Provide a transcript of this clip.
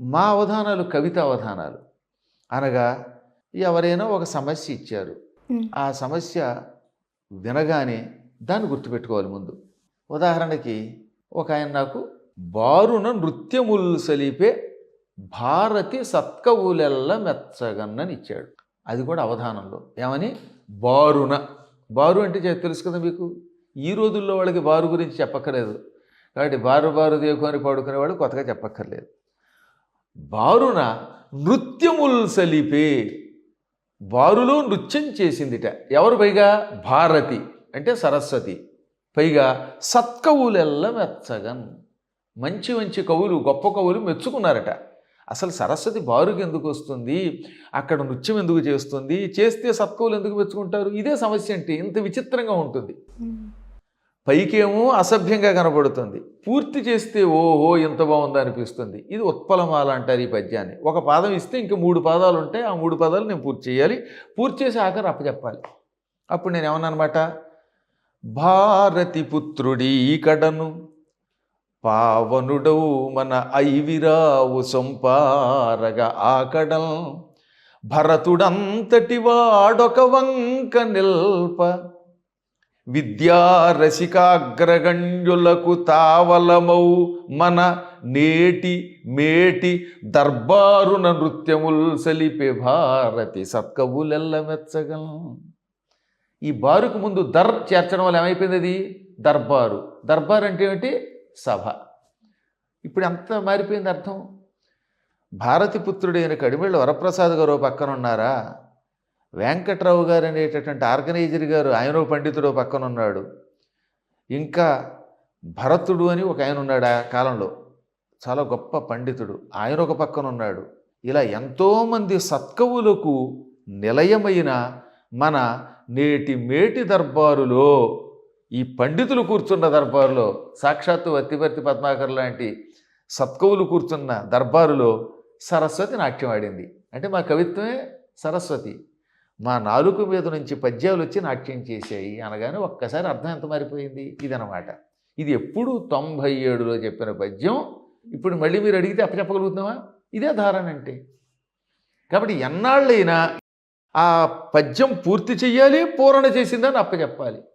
మా అవధానాలు కవిత అవధానాలు. అనగా ఎవరైనా ఒక సమస్య ఇచ్చారు. ఆ సమస్య వినగానే దాన్ని గుర్తుపెట్టుకోవాలి ముందు. ఉదాహరణకి ఒక ఆయన నాకు బారున నృత్యముల్ సలిపే భారతి సత్కవులెల్ల మెచ్చగన్నని ఇచ్చాడు. అది కూడా అవధానంలో. ఏమని? బారున. బారు అంటే తెలుసు కదా మీకు? ఈ రోజుల్లో వాళ్ళకి బారు గురించి చెప్పక్కర్లేదు. కాబట్టి బారు బారు దేకు అని పాడుకునేవాడు కొత్తగా చెప్పక్కర్లేదు. బారున నృత్యముల్ సలిపే బారులో నృత్యం చేసిందిట. ఎవరు పైగా? భారతి అంటే సరస్వతి. పైగా సత్కవులెల్ల మెచ్చగన్. మంచి మంచి కవులు గొప్ప కవులు మెచ్చుకున్నారట. అసలు సరస్వతి బారుకి ఎందుకు వస్తుంది? అక్కడ నృత్యం ఎందుకు చేస్తుంది? చేస్తే సత్కవులు ఎందుకు మెచ్చుకుంటారు? ఇదే సమస్య అంటే ఇంత విచిత్రంగా ఉంటుంది. పైకేమో అసభ్యంగా కనబడుతుంది. పూర్తి చేస్తే ఓహో ఎంత బాగుందో అనిపిస్తుంది. ఇది ఉత్పలమాల అంటారు ఈ పద్యాన్ని. ఒక పాదం ఇస్తే ఇంక మూడు పాదాలు ఉంటాయి. ఆ మూడు పదాలు నేను పూర్తి చేయాలి. పూర్తి చేసి ఆఖరి అప్పచెప్పాలి. అప్పుడు నేను ఏమన్నానమాట భారతి పుత్రుడి కడను పావనుడవు మన ఐవిరావు సొంపారగ కడం భరతుడంతటి వాడొక వంక నిల్ప విద్యారసికాగ్రగణ్యులకు తావలమౌ మన నేటి మేటి దర్బారున నృత్యముల్ సలిపే భారతి సత్కవులెల్ల మెచ్చగలం ఈ బారుకు ముందు దర్ చేర్చడం వల్ల ఏమైపోయింది అది? దర్బారు. దర్బార్ అంటే ఏమిటి? సభ. ఇప్పుడు ఎంత మారిపోయింది అర్థం? భారతి పుత్రుడైన వరప్రసాద్ గారు పక్కన ఉన్నారా వెంకట్రావు గారు అనేటటువంటి ఆర్గనైజర్ గారు ఆయన ఓ పండితుడు పక్కన ఉన్నాడు. ఇంకా భరతుడు అని ఒక ఆయన ఉన్నాడు ఆ కాలంలో. చాలా గొప్ప పండితుడు. ఆయన ఒక పక్కన ఉన్నాడు. ఇలా ఎంతోమంది సత్కవులకు నిలయమైన మన నేటి మేటి దర్బారులో ఈ పండితులు కూర్చున్న దర్బారులో సాక్షాత్తు అత్తివర్తి పద్మాకర్ లాంటి సత్కవులు కూర్చున్న దర్బారులో సరస్వతి నాట్యం ఆడింది. అంటే మా కవిత్వమే సరస్వతి. మా నాలుగు మీద నుంచి పద్యాలు వచ్చి నాట్యం చేశాయి అనగానే ఒక్కసారి అర్థం ఎంత మారిపోయింది? ఇదనమాట ఇది ఎప్పుడు తొంభై ఏడులో చెప్పిన పద్యం. ఇప్పుడు మళ్ళీ మీరు అడిగితే అప్పచెప్పగలుగుతున్నావా ఇదే ధారణ అంటే. కాబట్టి ఎన్నాళ్ళైనా ఆ పద్యం పూర్తి చెయ్యాలి పూరణ చేసిందని అప్పచెప్పాలి